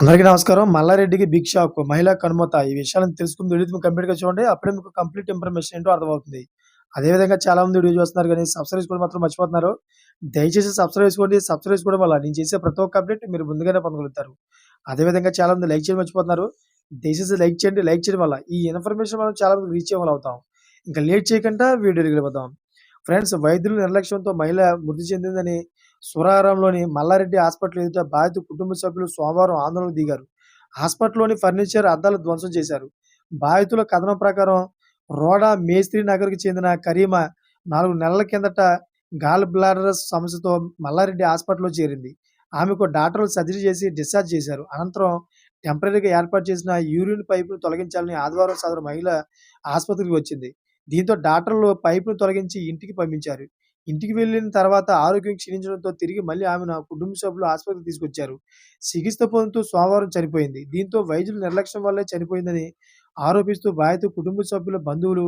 అందరికీ నమస్కారం. మల్లారెడ్డికి బిగ్ షాక్. మహిళా కనుమత. ఈ విషయాలను తెలుసుకుని వీడియో కంప్లీట్‌గా చూడండి. అప్పుడే మీకు కంప్లీట్ ఇన్ఫర్మేషన్ ఏంటో అర్థమవుతుంది. అదే విధంగా చాలామంది వీడియో చూస్తున్నారు కానీ సబ్స్క్రైబ్ చేసుకోవడం మాత్రం మర్చిపోతున్నారు. దయచేసి సబ్స్క్రైబ్ చేసుకోండి. సబ్స్క్రైబ్ చేసుకోవడం వల్ల నేను చేసే ప్రతి ఒక్క అప్డేట్ మీరు ముందుగానే పొందగలుగుతారు. అదే విధంగా చాలామంది లైక్ చేయడం మర్చిపోతున్నారు. దయచేసి లైక్ చేయండి. లైక్ చేయడం వల్ల ఈ ఇన్ఫర్మేషన్ మనం చాలా మంది రీచ్ అవ్వగలుగుతాం. ఇంకా లేట్ చేయకుండా వీడియోలోకి వెళ్ళిపోతాం ఫ్రెండ్స్ వైద్యుల నిర్లక్ష్యంతో మహిళ మృతి చెందిందని సురారంలోని మల్లారెడ్డి హాస్పిటల్ ఎదుట బాధిత కుటుంబ సభ్యులు సోమవారం ఆందోళనకు దిగారు. హాస్పిటల్‌లోని ఫర్నిచర్, అద్దాలు ధ్వంసం చేశారు. బాధితుల కథనం ప్రకారం రోడా మేస్త్రి నగర్‌కి చెందిన కరీమా నాలుగు నెలల కిందట గాల్ బ్లాడర్ సమస్యతో మల్లారెడ్డి హాస్పిటల్‌లో చేరింది. ఆమెకు డాక్టర్లు సర్జరీ చేసి డిశ్చార్జ్ చేశారు. అనంతరం టెంపరీగా ఏర్పాటు చేసిన యూరిన్ పైపును తొలగించాలని ఆదివారం సదరు మహిళ ఆసుపత్రికి వచ్చింది. దీంతో డాక్టర్లు పైపును తొలగించి ఇంటికి పంపించారు. ఇంటికి వెళ్ళిన తర్వాత ఆరోగ్యం క్షీణించడంతో తిరిగి మళ్ళీ ఆమెను కుటుంబ సభ్యులు ఆసుపత్రికి తీసుకొచ్చారు. చికిత్స పొందుతూ సోమవారం చనిపోయింది. దీంతో వైద్యుల నిర్లక్ష్యం వల్లే చనిపోయిందని ఆరోపిస్తూ బాధిత కుటుంబ సభ్యుల బంధువులు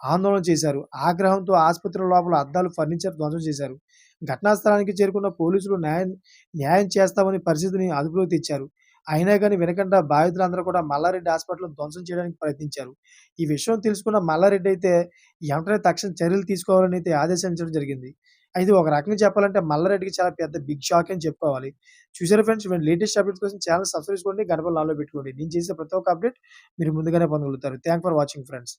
ఆందోళన చేశారు. ఆగ్రహంతో ఆసుపత్రి లోపల అద్దాలు, ఫర్నిచర్ ధ్వంసం చేశారు. ఘటనా స్థలానికి చేరుకున్న పోలీసులు న్యాయం న్యాయం చేస్తామని పరిస్థితిని అదుపులోకి తెచ్చారు. అయినా కానీ వినకుండా బాధితులందరూ కూడా మల్లారెడ్డి హాస్పిటల్ ధ్వంసం చేయడానికి ప్రయత్నించారు. ఈ విషయం తెలుసుకున్న మల్లారెడ్డి అయితే వెంటనే తక్షణ చర్యలు తీసుకోవాలని అయితే ఆదేశించడం జరిగింది. అయితే ఒక రకంగా చెప్పాలంటే మల్లారెడ్డికి చాలా పెద్ద బిగ్ షాక్ అని చెప్పుకోవాలి. చూసారు ఫ్రెండ్స్ మీరు లేటెస్ట్ అప్డేట్స్ కోసం ఛానల్ సబ్స్క్రైబ్ చేసుకోండి. గంట బెల్ పెట్టుకోండి. నేను చేసే ప్రతి ఒక్క అప్డేట్ మీరు ముందుగానే పొందగలుగుతారు. Thank for watching friends.